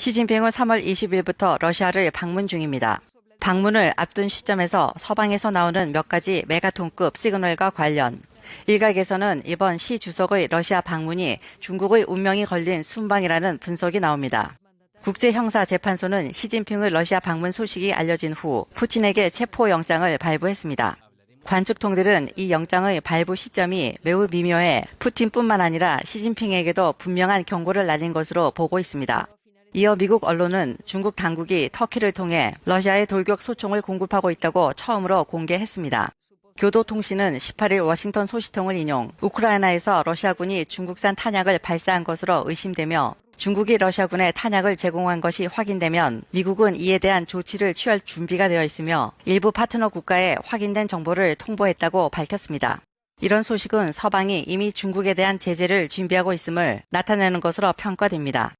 시진핑은 3월 20일부터 러시아를 방문 중입니다. 방문을 앞둔 시점에서 서방에서 나오는 몇 가지 메가톤급 시그널과 관련 일각에서는 이번 시 주석의 러시아 방문이 중국의 운명이 걸린 순방이라는 분석이 나옵니다. 국제형사재판소는 시진핑의 러시아 방문 소식이 알려진 후 푸틴에게 체포영장을 발부했습니다. 관측통들은 이 영장의 발부 시점이 매우 미묘해 푸틴뿐만 아니라 시진핑에게도 분명한 경고를 날린 것으로 보고 있습니다. 이어 미국 언론은 중국 당국이 터키를 통해 러시아에 돌격 소총을 공급하고 있다고 처음으로 공개했습니다. 교도통신은 18일 워싱턴 소시통을 인용 우크라이나에서 러시아군이 중국산 탄약을 발사한 것으로 의심되며 중국이 러시아군에 탄약을 제공한 것이 확인되면 미국은 이에 대한 조치를 취할 준비가 되어 있으며 일부 파트너 국가에 확인된 정보를 통보했다고 밝혔습니다. 이런 소식은 서방이 이미 중국에 대한 제재를 준비하고 있음을 나타내는 것으로 평가됩니다.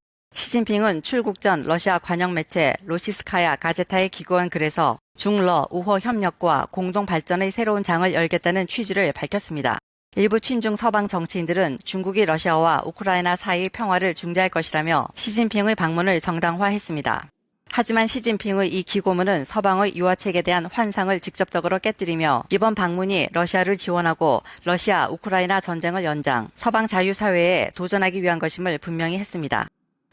시진핑은 출국 전 러시아 관영 매체 로시스카야 가제타에 기고한 글에서 중러 우호 협력과 공동 발전의 새로운 장을 열겠다는 취지를 밝혔습니다. 일부 친중 서방 정치인들은 중국이 러시아와 우크라이나 사이 평화를 중재할 것이라며 시진핑의 방문을 정당화했습니다. 하지만 시진핑의 이 기고문은 서방의 유화책에 대한 환상을 직접적으로 깨뜨리며 이번 방문이 러시아를 지원하고 러시아 우크라이나 전쟁을 연장 서방 자유사회에 도전하기 위한 것임을 분명히 했습니다.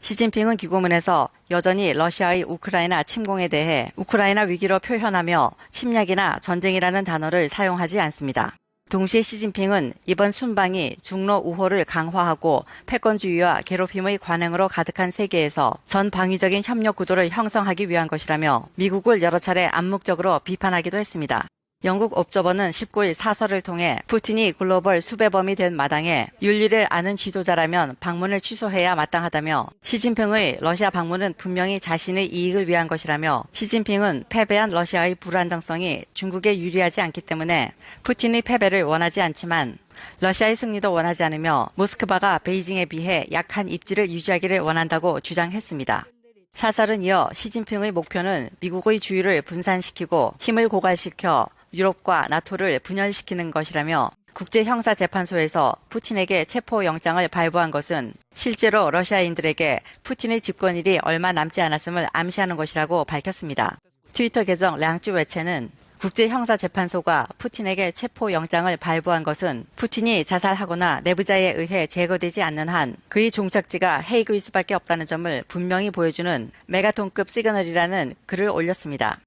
시진핑은 기고문에서 여전히 러시아의 우크라이나 침공에 대해 우크라이나 위기로 표현하며 침략이나 전쟁이라는 단어를 사용하지 않습니다. 동시에 시진핑은 이번 순방이 중로 우호를 강화하고 패권주의와 괴롭힘의 관행으로 가득한 세계에서 전 방위적인 협력 구도를 형성하기 위한 것이라며 미국을 여러 차례 암묵적으로 비판하기도 했습니다. 영국 옵저버는 19일 사설을 통해 푸틴이 글로벌 수배범이 된 마당에 윤리를 아는 지도자라면 방문을 취소해야 마땅하다며 시진핑의 러시아 방문은 분명히 자신의 이익을 위한 것이라며 시진핑은 패배한 러시아의 불안정성이 중국에 유리하지 않기 때문에 푸틴의 패배를 원하지 않지만 러시아의 승리도 원하지 않으며 모스크바가 베이징에 비해 약한 입지를 유지하기를 원한다고 주장했습니다. 사설은 이어 시진핑의 목표는 미국의 주의를 분산시키고 힘을 고갈시켜 유럽과 나토를 분열시키는 것이라며 국제 형사 재판소에서 푸틴에게 체포 영장을 발부한 것은 실제로 러시아인들에게 푸틴의 집권일이 얼마 남지 않았음을 암시하는 것이라고 밝혔습니다. 트위터 계정 량쯔 외체는 국제형사재판소가 푸틴에게 체포영장을 발부한 것은 푸틴이 자살하거나 내부자에 의해 제거되지 않는 한 그의 종착지가 헤이그일 수밖에 없다는 점을 분명히 보여주는 메가톤급 시그널이라는 글을 올렸습니다.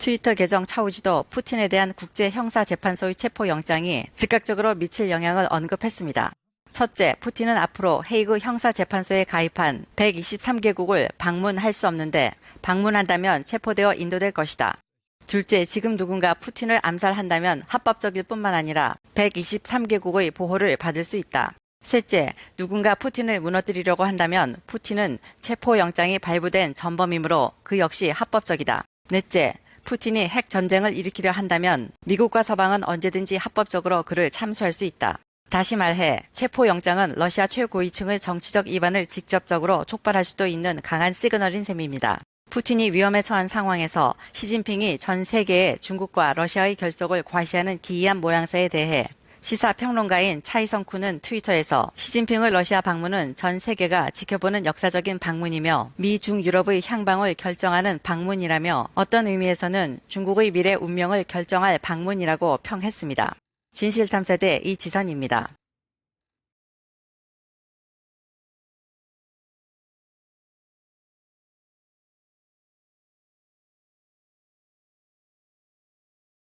트위터 계정 차우지도 푸틴에 대한 국제 형사 재판소의 체포 영장이 즉각적으로 미칠 영향을 언급했습니다. 첫째, 푸틴은 앞으로 헤이그 형사재판소에 가입한 123개국을 방문할 수 없는데 방문한다면 체포되어 인도될 것이다. 둘째, 지금 누군가 푸틴을 암살한다면 합법적일 뿐만 아니라 123개국의 보호를 받을 수 있다. 셋째, 누군가 푸틴을 무너뜨리려고 한다면 푸틴은 체포영장이 발부된 전범이므로 그 역시 합법적이다. 넷째, 푸틴이 핵 전쟁을 일으키려 한다면 미국과 서방은 언제든지 합법적으로 그를 참수할 수 있다. 다시 말해 체포 영장은 러시아 최고위층의 정치적 이반을 직접적으로 촉발할 수도 있는 강한 시그널인 셈입니다. 푸틴이 위험에 처한 상황에서 시진핑이 전 세계에 중국과 러시아의 결속을 과시하는 기이한 모양새에 대해 시사평론가인 차이성 쿠는 트위터에서 시진핑의 러시아 방문은 전 세계가 지켜보는 역사적인 방문이며 미, 중, 유럽의 향방을 결정하는 방문이라며 어떤 의미에서는 중국의 미래 운명을 결정할 방문이라고 평했습니다. 진실탐사대 이지선입니다.